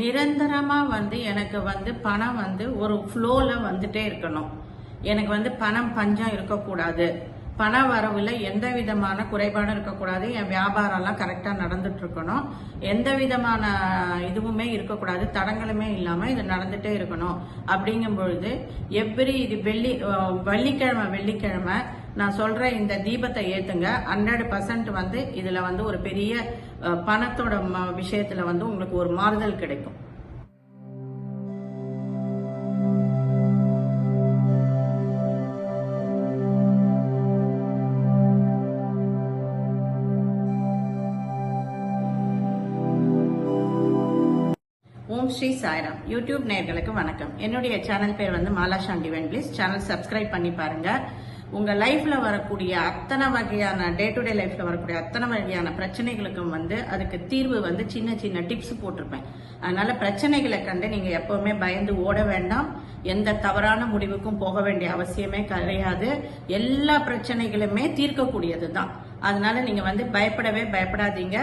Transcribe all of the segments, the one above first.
நிரந்தரமாக வந்து எனக்கு வந்து பணம் வந்து ஒரு ஃப்ளோவில் வந்துட்டே இருக்கணும். எனக்கு வந்து பணம் பஞ்சம் இருக்கக்கூடாது. பண வரவில் எந்த விதமான குறைபாடும் இருக்கக்கூடாது. என் வியாபாரம்லாம் கரெக்டாக நடந்துட்டு இருக்கணும் எந்த விதமான இதுவுமே இருக்கக்கூடாது. தடங்களுமே இல்லாமல் இது நடந்துகிட்டே இருக்கணும். அப்படிங்கும் பொழுது எப்படி இது வெள்ளி வெள்ளிக்கிழமை வெள்ளிக்கிழமை நான் சொல்ற இந்த தீபத்தை ஏத்துங்க. ஹண்ட்ரட் பர்சன்ட் வந்து இதுல வந்து ஒரு பெரிய பணத்தோட ம- விஷயத்துல வந்து உங்களுக்கு ஒரு மாறுதல் கிடைக்கும். ஓம் ஸ்ரீ சாய்ராம். யூடியூப் நேர்களுக்கு வணக்கம். என்னுடைய சேனல் பேர் வந்து மாலா சாண்டி வென்பிளிஸ் சேனல் சப்ஸ்கிரைப் பண்ணி பாருங்க. உங்க லைஃப்ல வரக்கூடிய அத்தனை வகையான டே டு டே லைஃப்ல வரக்கூடிய அத்தனை வகையான பிரச்சனைகளுக்கும் வந்து அதுக்கு தீர்வு வந்து சின்ன சின்ன டிப்ஸ் போட்டிருப்பேன். அதனால பிரச்சனைகளை கண்டு நீங்க எப்பவுமே பயந்து ஓட வேண்டாம். எந்த தவறான முடிவுக்கும் போக வேண்டிய அவசியமே கிடையாது. எல்லா பிரச்சனைகளுமே தீர்க்கக்கூடியது தான் அதனால நீங்க வந்து பயப்படவே பயப்படாதீங்க.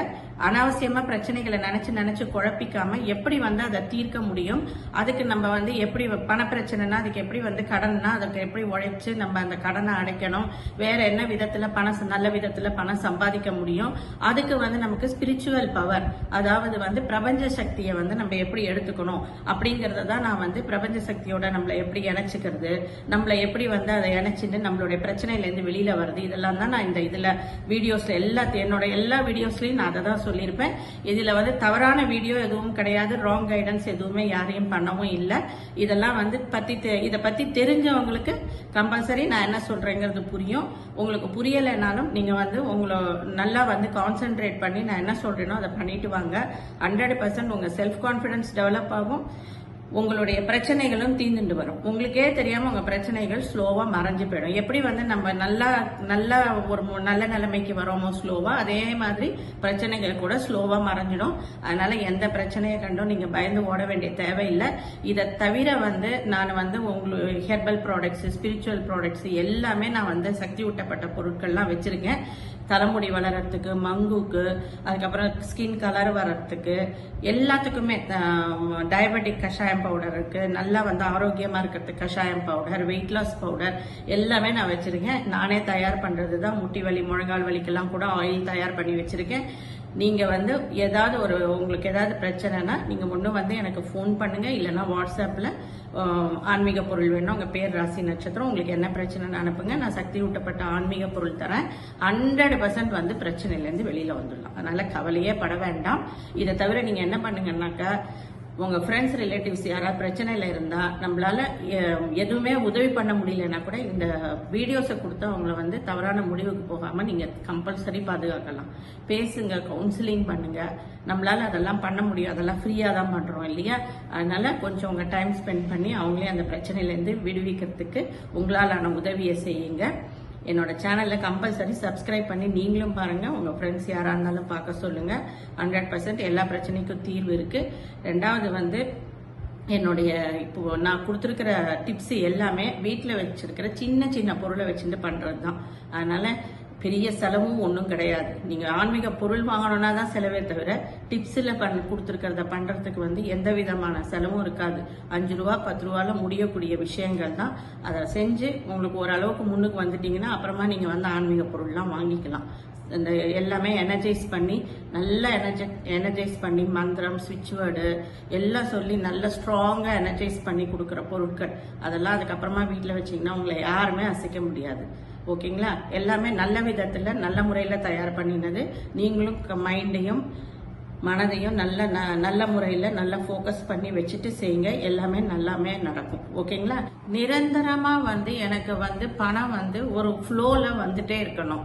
அனாவசியமா பிரச்சனைகளை நினைச்சு நினைச்சு குழப்பிக்காம எப்படி வந்து அதை தீர்க்க முடியும்? அதுக்கு நம்ம வந்து எப்படி பண பிரச்சனைனா அதுக்கு எப்படி வந்து கடன்னா அதுக்கு எப்படி உழைச்சு நம்ம அந்த கடனை அடைக்கணும்? வேற என்ன விதத்துல பணம் நல்ல விதத்துல பணம் சம்பாதிக்க முடியும்? அதுக்கு வந்து நமக்கு ஸ்பிரிச்சுவல் பவர் அதாவது வந்து பிரபஞ்ச சக்தியை வந்து நம்ம எப்படி எடுத்துக்கணும்? அப்படிங்கறத தான் நான் வந்து பிரபஞ்ச சக்தியோட நம்மளை எப்படி இணைச்சிக்கிறது? நம்மளை எப்படி வந்து அதை இணைச்சிட்டு நம்மளுடைய பிரச்சனையில இருந்து வெளியில வருது? இதெல்லாம் தான் நான் இந்த இதுல வீடியோஸ்ல எல்லாத்தையும் என்னோட எல்லா வீடியோஸ்லயும் நான் அதை தான் சொல்லியிருப்பேன். இதில் வந்து தவறான வீடியோ எதுவும் கிடையாது. ராங் கைடன்ஸ் எதுவுமே யாரையும் பண்ணவும் இல்லை. இதெல்லாம் வந்து பற்றி தெ- இதை பற்றி தெரிஞ்சவங்களுக்கு கம்பல்சரி நான் என்ன சொல்கிறேங்கிறது புரியும். உங்களுக்கு புரியலைனாலும் நீங்கள் வந்து உங்களை நல்லா வந்து கான்சென்ட்ரேட் பண்ணி நான் என்ன சொல்கிறேனோ அதை பண்ணிட்டு வாங்க. ஹண்ட்ரட் பர்சன்ட் உங்கள் செல்ஃப் கான்ஃபிடன்ஸ் டெவலப் ஆகும். உங்களுடைய பிரச்சனைகளும் தீர்ந்துட்டு வரும். உங்களுக்கே தெரியாம உங்க பிரச்சனைகள் ஸ்லோவா மறைஞ்சு போயிடும். எப்படி வந்து நம்ம நல்லா நல்லா ஒரு நல்ல நிலைமைக்கு வரோமோ ஸ்லோவா அதே மாதிரி பிரச்சனைகள் கூட ஸ்லோவா மறைஞ்சிடும். அதனால எந்த பிரச்சனையை கண்டும் நீங்க பயந்து ஓட வேண்டிய தேவையில்லை. இதை தவிர வந்து நான் வந்து உங்களுக்கு ஹெர்பல் ப்ராடக்ட்ஸ் ஸ்பிரிச்சுவல் ப்ராடக்ட்ஸ் எல்லாமே நான் வந்து சக்தி ஊட்டப்பட்ட பொருட்கள்லாம் வச்சிருக்கேன். தலைமுடி வளர்றதுக்கு மங்குக்கு அதுக்கப்புறம் ஸ்கின் கலர் வர்றதுக்கு எல்லாத்துக்குமே டயபெட்டிக் கஷாயம் பவுடர் இருக்கு. நல்லா வந்து ஆரோக்கியமா இருக்கிறதுக்கு கஷாயம் பவுடர் வெயிட் லாஸ் பவுடர் எல்லாமே நான் வச்சிருக்கேன். நானே தயார் பண்றது தான் முட்டி வலி முழங்கால் வலிக்கெல்லாம் கூட ஆயில் தயார் பண்ணி வச்சிருக்கேன். நீங்க வந்து ஏதாவது ஒரு உங்களுக்கு ஏதாவது பிரச்சனைனா நீங்க ஒண்ணு வந்து எனக்கு ஃபோன் பண்ணுங்க. இல்லைன்னா வாட்ஸ்அப்ல ஆன்மீக பொருள் வேணும் உங்க பேர் ராசி நட்சத்திரம் உங்களுக்கு என்ன பிரச்சனைன்னு அனுப்புங்க. நான் சக்தி ஊட்டப்பட்ட ஆன்மீக பொருள் தரேன். ஹண்ட்ரட் பர்சன்ட் வந்து பிரச்சனையிலேருந்து வெளியில வந்துடலாம். அதனால கவலையே பட வேண்டாம். இதை தவிர நீங்க என்ன பண்ணுங்கன்னாக்கா உங்கள் ஃப்ரெண்ட்ஸ் ரிலேட்டிவ்ஸ் யாராவது பிரச்சனையில் இருந்தால் நம்மளால எ- எதுவுமே உதவி பண்ண முடியலன்னா கூட இந்த வீடியோஸை கொடுத்து அவங்கள வந்து தவறான முடிவுக்கு போகாமல் நீங்கள் கம்பல்சரி பாதுகாக்கலாம். பேசுங்க கவுன்சிலிங் பண்ணுங்க. நம்மளால் அதெல்லாம் பண்ண முடியும். அதெல்லாம் ஃப்ரீயாக தான் பண்ணுறோம் இல்லையா? அதனால் கொஞ்சம் உங்கள் டைம் ஸ்பெண்ட் பண்ணி அவங்களே அந்த பிரச்சனையிலேருந்து விடுவிக்கிறதுக்கு உங்களாலான உதவியை செய்யுங்க. என்னோட சேனல்ல கம்பல்சரி சப்ஸ்கிரைப் பண்ணி நீங்களும் பாருங்க. உங்க ஃப்ரெண்ட்ஸ் யாரா இருந்தாலும் பார்க்க சொல்லுங்க. ஹண்ட்ரட் பர்சன்ட் எல்லா பிரச்சனைக்கும் தீர்வு இருக்கு. ரெண்டாவது வந்து என்னுடைய இப்போ நான் கொடுத்துருக்கிற டிப்ஸ் எல்லாமே வீட்டில் வச்சிருக்கிற சின்ன சின்ன பொருளை வச்சுட்டு பண்றது தான் அதனால பெரிய செலவும் ஒன்றும் கிடையாது. நீங்கள் ஆன்மீக பொருள் வாங்கணும்னா தான் செலவே தவிர டிப்ஸில் பண் கொடுத்துருக்கிறத பண்ணுறதுக்கு வந்து எந்த விதமான செலவும் இருக்காது. அஞ்சு ரூபா பத்து ரூபாவில் முடியக்கூடிய விஷயங்கள் தான். அதை செஞ்சு உங்களுக்கு ஓரளவுக்கு முன்னுக்கு வந்துட்டீங்கன்னா அப்புறமா நீங்கள் வந்து ஆன்மீக பொருள்லாம் வாங்கிக்கலாம். இந்த எல்லாமே எனர்ஜைஸ் பண்ணி நல்லா எனர்ஜை எனர்ஜைஸ் பண்ணி மந்திரம் சுவிட்ச் வேர்டு எல்லாம் சொல்லி நல்ல ஸ்ட்ராங்காக எனர்ஜைஸ் பண்ணி கொடுக்குற பொருட்கள். அதெல்லாம் அதுக்கப்புறமா வீட்டில் வச்சிங்கன்னா உங்களை யாருமே அசைக்க முடியாது. ஓகேங்களா? எல்லாமே நல்ல விதத்தில் நல்ல முறையில் தயார் பண்ணினது. நீங்களும் மைண்டையும் மனதையும் நல்ல ந- நல்ல முறையில் நல்லா ஃபோக்கஸ் பண்ணி வச்சுட்டு செய்யுங்க எல்லாமே நல்லாமே நடக்கும். ஓகேங்களா? நிரந்தரமாக வந்து எனக்கு வந்து பணம் வந்து ஒரு ஃப்ளோவில் வந்துட்டே இருக்கணும்.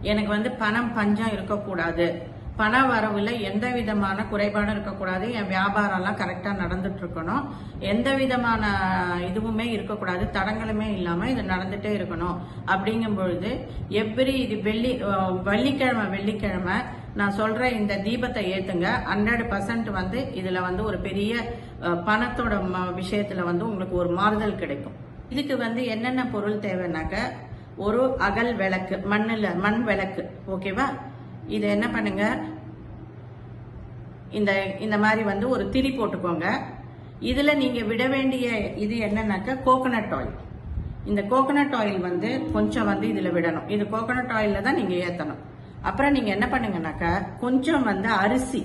எனக்கு வந்து பணம் பஞ்சம் இருக்கக்கூடாது. பண வரவுல எந்த விதமான குறைபாடும் இருக்கக்கூடாது. என் வியாபாரம்லாம் கரெக்டாக நடந்துட்டு இருக்கணும் எந்த விதமான இதுவுமே இருக்கக்கூடாது. தடங்களுமே இல்லாமல் இது நடந்துட்டே இருக்கணும். அப்படிங்கும் பொழுது எப்படி இது வெள்ளி வெள்ளிக்கிழமை வெள்ளிக்கிழமை நான் சொல்ற இந்த தீபத்தை ஏத்துங்க. ஹண்ட்ரட் பர்சன்ட் வந்து இதுல வந்து ஒரு பெரிய பணத்தோட ம- விஷயத்துல வந்து உங்களுக்கு ஒரு மாறுதல் கிடைக்கும். இதுக்கு வந்து என்னென்ன பொருள் தேவைன்னாக்க ஒரு அகல் விளக்கு மண்ணில் மண் விளக்கு ஓகேவா இது என்ன பண்ணுங்க? இந்த இந்த மாதிரி வந்து ஒரு திரி போட்டுக்கோங்க. இதில் நீங்கள் விட வேண்டிய இது என்னன்னாக்கா கோகனட் ஆயில் இந்த கோகனட் ஆயில் வந்து கொஞ்சம் வந்து இதில் விடணும். இது கோகனட் ஆயிலில் தான் நீங்கள் ஏற்றணும் அப்புறம் நீங்கள் என்ன பண்ணுங்கனாக்கா கொஞ்சம் வந்து அரிசி.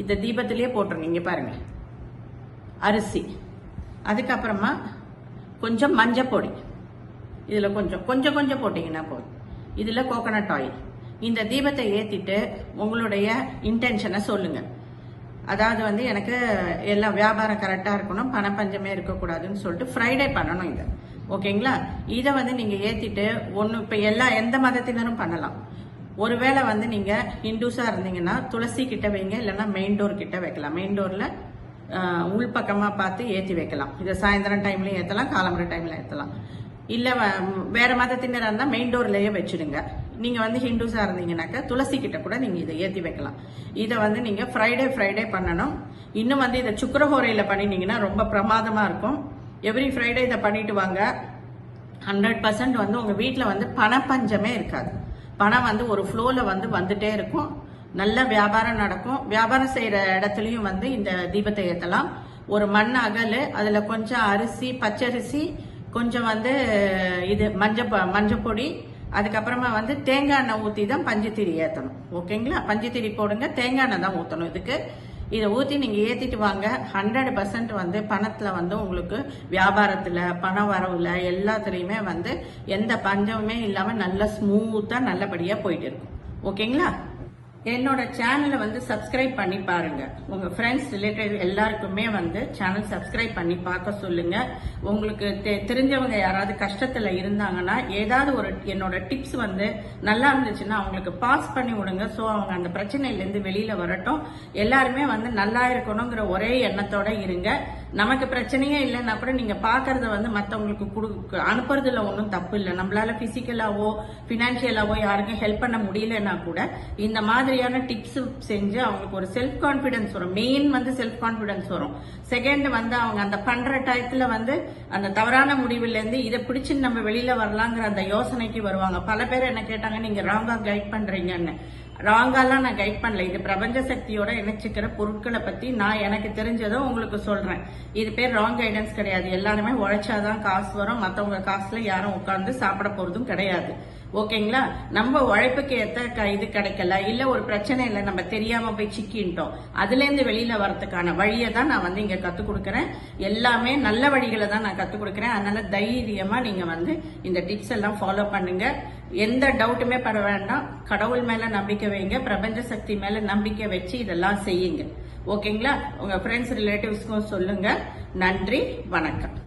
இந்த தீபத்திலேயே போட்டுருங்க. இங்க பாருங்க. அரிசி. அதுக்கப்புறமா கொஞ்சம் மஞ்சள் பொடி இதில் கொஞ்சம் கொஞ்சம் கொஞ்சம் போட்டிங்கன்னா போதும். இதில் கோகனட் ஆயில் இந்த தீபத்தை ஏற்றிட்டு உங்களுடைய இன்டென்ஷனை சொல்லுங்கள் அதாவது வந்து எனக்கு எல்லாம் வியாபாரம் கரெக்டாக இருக்கணும் பணப்பஞ்சமே இருக்கக்கூடாதுன்னு சொல்லிட்டு ஃப்ரைடே பண்ணணும் இதை. ஓகேங்களா? இதை வந்து நீங்கள் ஏற்றிட்டு ஒன்று இப்போ எல்லா எந்த மதத்தினரும் பண்ணலாம். ஒருவேளை வந்து நீங்கள் ஹிந்துஸாக இருந்தீங்கன்னா துளசி கிட்ட வைங்க இல்லைன்னா மெயின் டோர் கிட்ட வைக்கலாம். மெயின் டோரில் உள்பக்கமாக பார்த்து ஏற்றி வைக்கலாம். இதை சாயந்தரம் டைம்லையும் ஏற்றலாம் காலம்பர டைமில் ஏற்றலாம் இல்லை வேற மதத்தினராக இருந்தால் மெயின் டோர்லேயே வச்சுடுங்க. நீங்கள் வந்து ஹிந்துஸாக இருந்தீங்கன்னாக்கா துளசி கிட்ட கூட நீங்கள் இதை ஏற்றி வைக்கலாம். இதை வந்து நீங்கள் ஃப்ரைடே ஃப்ரைடே பண்ணணும். இன்னும் வந்து இதை சுக்கரஹோரையில் பண்ணினீங்கன்னா ரொம்ப பிரமாதமாக இருக்கும். எவ்ரி ஃப்ரைடே இதை பண்ணிட்டு வாங்க. ஹண்ட்ரட் பர்சன்ட் வந்து உங்கள் வீட்டில் வந்து பணப்பஞ்சமே இருக்காது. பணம் வந்து ஒரு ஃப்ளோவில் வந்து வந்துட்டே இருக்கும். நல்ல வியாபாரம் நடக்கும். வியாபாரம் செய்கிற இடத்துலையும் வந்து இந்த தீபத்தை ஏற்றலாம் ஒரு மண் அகல் அதில் கொஞ்சம் அரிசி பச்சரிசி கொஞ்சம் வந்து இது மஞ்சள் ப- மஞ்சள் பொடி அதுக்கப்புறமா வந்து தேங்காய் எண்ணெய் ஊற்றி தான் பஞ்சுத்திரி ஏற்றணும் ஓகேங்களா? பஞ்சுத்திரி போடுங்க. தேங்காய் எண்ணெய் தான் ஊற்றணும் இதுக்கு இதை ஊற்றி நீங்கள் ஏற்றிட்டு வாங்க. ஹண்ட்ரட் பர்சன்ட் வந்து பணத்தில் வந்து உங்களுக்கு வியாபாரத்தில் பண வரவுல எல்லாத்துலேயுமே வந்து எந்த பஞ்சமுமே இல்லாமல் நல்லா ஸ்மூத்தாக நல்லபடியாக போயிட்டு இருக்கும். ஓகேங்களா? என்னோட சேனலை வந்து சப்ஸ்கிரைப் பண்ணி பாருங்க. உங்க ஃப்ரெண்ட்ஸ் ரிலேட்டிவ் எல்லாருக்குமே வந்து சேனல் சப்ஸ்கிரைப் பண்ணி பார்க்க சொல்லுங்க. உங்களுக்கு தெ- தெரிஞ்சவங்க யாராவது கஷ்டத்துல இருந்தாங்கன்னா ஏதாவது ஒரு என்னோட டிப்ஸ் வந்து நல்லா இருந்துச்சுன்னா அவங்களுக்கு பாஸ் பண்ணி விடுங்க. ஸோ அவங்க அந்த பிரச்சனையிலேருந்து வெளியில வரட்டும். எல்லாருமே வந்து நல்லா இருக்கணுங்கிற ஒரே எண்ணத்தோட இருங்க. நமக்கு பிரச்சனையே இல்லைன்னா கூட நீங்க பாக்குறத வந்து மத்தவங்களுக்கு குடு அனுப்புறதுல ஒன்றும் தப்பு இல்லை. நம்மளால பிசிக்கலாவோ பினான்சியலாவோ யாருக்கும் ஹெல்ப் பண்ண முடியலன்னா கூட இந்த மாதிரியான டிப்ஸ் செஞ்சு அவங்களுக்கு ஒரு செல்ஃப் கான்பிடன்ஸ் வரும். மெயின் வந்து செல்ஃப் கான்பிடன்ஸ் வரும். செகண்ட் வந்து அவங்க அந்த பண்ற டயத்துல வந்து அந்த தவறான முடிவுல இருந்து இதை பிடிச்சு நம்ம வெளியில வரலாங்கிற அந்த யோசனைக்கு வருவாங்க. பல பேர் என்ன கேட்டாங்க நீங்க ராங்கா கைட் பண்றீங்கன்னு. ராங்காலாம் நான் கைட் பண்ணல. இது பிரபஞ்ச சக்தியோட இணைச்சிக்கிற பொருட்களை பத்தி நான் எனக்கு தெரிஞ்சதை உங்களுக்கு சொல்றேன். இது பேர் ராங் கைடன்ஸ் கிடையாது. எல்லாருமே உழைச்சாதான் காசு வரும். மற்றவங்க காசுல யாரும் உட்காந்து சாப்பிட போறதும் கிடையாது. ஓகேங்களா? நம்ம உழைப்புக்கு ஏற்ற க- இது கிடைக்கல இல்ல ஒரு பிரச்சனை இல்லை நம்ம தெரியாம போய் சிக்கின்ட்டோம். அதுல இருந்து வெளியில வரதுக்கான வழியை தான் நான் வந்து இங்க கற்றுக் கொடுக்குறேன். எல்லாமே நல்ல வழிகளை தான் நான் கத்து கொடுக்குறேன். அதனால தைரியமா நீங்க வந்து இந்த டிப்ஸ் எல்லாம் ஃபாலோ பண்ணுங்க. எந்த டவுட்டுமே பட வேண்டாம். கடவுள் மேல நம்பிக்கை வைங்க. பிரபஞ்ச சக்தி மேல நம்பிக்கை வச்சு இதெல்லாம் செய்யுங்க. ஓகேங்களா? உங்க ஃப்ரெண்ட்ஸ் ரிலேட்டிவ்ஸ்க்கும் சொல்லுங்க. நன்றி வணக்கம்.